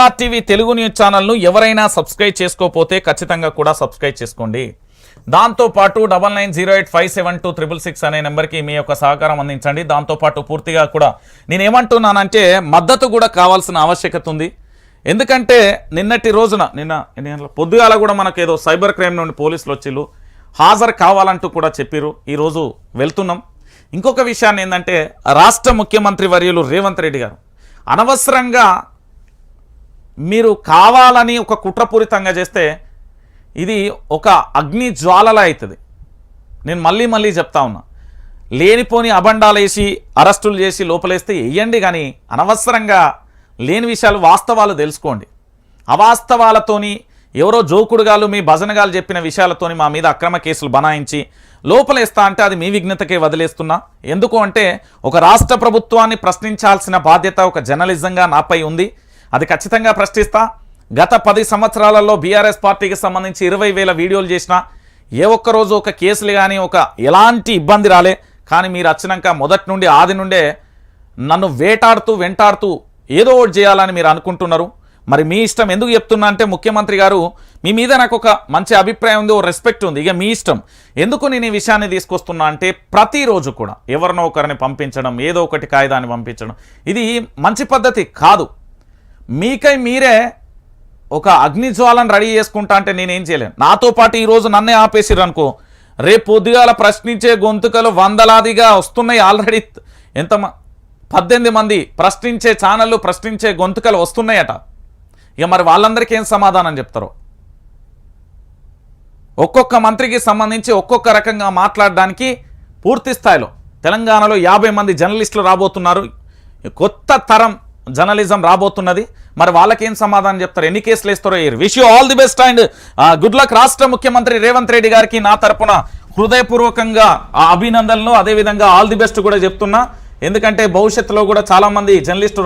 కేఆర్టీవీ Telugu news ఛానల్ను ఎవరైనా subscribe చేసుకోకపోతే ఖచ్చితంగా కూడా సబ్స్క్రైబ్ చేసుకోండి. దాంతోపాటు double nine zero eight five seven two triple six అనే నెంబర్కి మీ యొక్క సహకారం అందించండి. దాంతోపాటు పూర్తిగా కూడా నేను ఏమంటున్నానంటే మద్దతు కూడా కావాల్సిన ఆవశ్యకత ఉంది. ఎందుకంటే నిన్నటి రోజున నిన్న పొద్దుగాల కూడా మనకు ఏదో సైబర్ క్రైమ్ నుండి పోలీసులు వచ్చిళ్ళు. హాజరు కావాలంటూ కూడా చెప్పిర్రు ఈరోజు వెళ్తున్నాం. ఇంకొక విషయాన్ని ఏంటంటే రాష్ట్ర ముఖ్యమంత్రి వర్యులు రేవంత్ రెడ్డి గారు అనవసరంగా మీరు కావాలని ఒక కుట్రపూరితంగా చేస్తే ఇది ఒక అగ్ని జ్వాలలా అవుతుంది. నేను మళ్ళీ మళ్ళీ చెప్తా ఉన్నా. లేనిపోని అబండాలేసి అరెస్టులు చేసి లోపలేస్తే వేయండి కానీ అనవసరంగా లేని విషయాలు వాస్తవాలు తెలుసుకోండి. అవాస్తవాలతోని ఎవరో జోకుడుగాలు మీ భజనగాలు చెప్పిన విషయాలతోని మా మీద అక్రమ కేసులు బనాయించి లోపలేస్తా అంటే అది మీ విఘ్నతకే వదిలేస్తున్నా. ఎందుకు అంటే ఒక రాష్ట్ర ప్రభుత్వాన్ని ప్రశ్నించాల్సిన బాధ్యత ఒక జర్నలిజంగా నాపై ఉంది. అది ఖచ్చితంగా ప్రశ్నిస్తా. గత పది సంవత్సరాలలో బీఆర్ఎస్ పార్టీకి సంబంధించి ఇరవై వేల వీడియోలు చేసిన ఏ ఒక్క రోజు ఒక కేసులు కానీ ఒక ఎలాంటి ఇబ్బంది రాలే. కానీ మీరు వచ్చినాక మొదటి నుండి ఆది నుండే నన్ను వేటాడుతూ వెంటాడుతూ ఏదో ఒకటి చేయాలని మీరు అనుకుంటున్నారు. మరి మీ ఇష్టం ఎందుకు చెప్తున్నా అంటే ముఖ్యమంత్రి గారు మీ మీద నాకు ఒక మంచి అభిప్రాయం ఉంది ఓ రెస్పెక్ట్ ఉంది. ఇక మీ ఇష్టం. ఎందుకు నేను ఈ విషయాన్ని తీసుకొస్తున్నా అంటే ప్రతిరోజు కూడా ఎవరినో ఒకరిని పంపించడం ఏదో ఒకటి కాగితాన్ని పంపించడం ఇది మంచి పద్ధతి కాదు. మీకై మీరే ఒక అగ్నిజ్వాలను రెడీ చేసుకుంటా అంటే నేనేం చేయలేను. నాతో పాటు ఈరోజు నన్నే ఆపేసిరు అనుకో. రేపు పొద్దుగాల ప్రశ్నించే గొంతుకలు వందలాదిగా వస్తున్నాయి ఆల్రెడీ ఎంత పద్దెనిమిది మంది ప్రశ్నించే ఛానళ్ళు ప్రశ్నించే గొంతుకలు వస్తున్నాయట. ఇక మరి వాళ్ళందరికీ ఏం సమాధానం చెప్తారు? ఒక్కొక్క మంత్రికి సంబంధించి ఒక్కొక్క రకంగా మాట్లాడడానికి పూర్తి స్థాయిలో తెలంగాణలో యాభై మంది జర్నలిస్టులు రాబోతున్నారు. కొత్త తరం జర్నలిజం రాబోతున్నది. మరి వాళ్ళకేం సమాధానం చెప్తారు? ఎన్ని కేసులు వేస్తారో wish you all the best and good luck రాష్ట్ర ముఖ్యమంత్రి రేవంత్ రెడ్డి గారికి నా తరపున హృదయపూర్వకంగా ఆ అభినందనలు. అదేవిధంగా ఆల్ ది బెస్ట్ కూడా చెప్తున్నా. ఎందుకంటే భవిష్యత్తులో కూడా చాలా మంది జర్నలిస్టు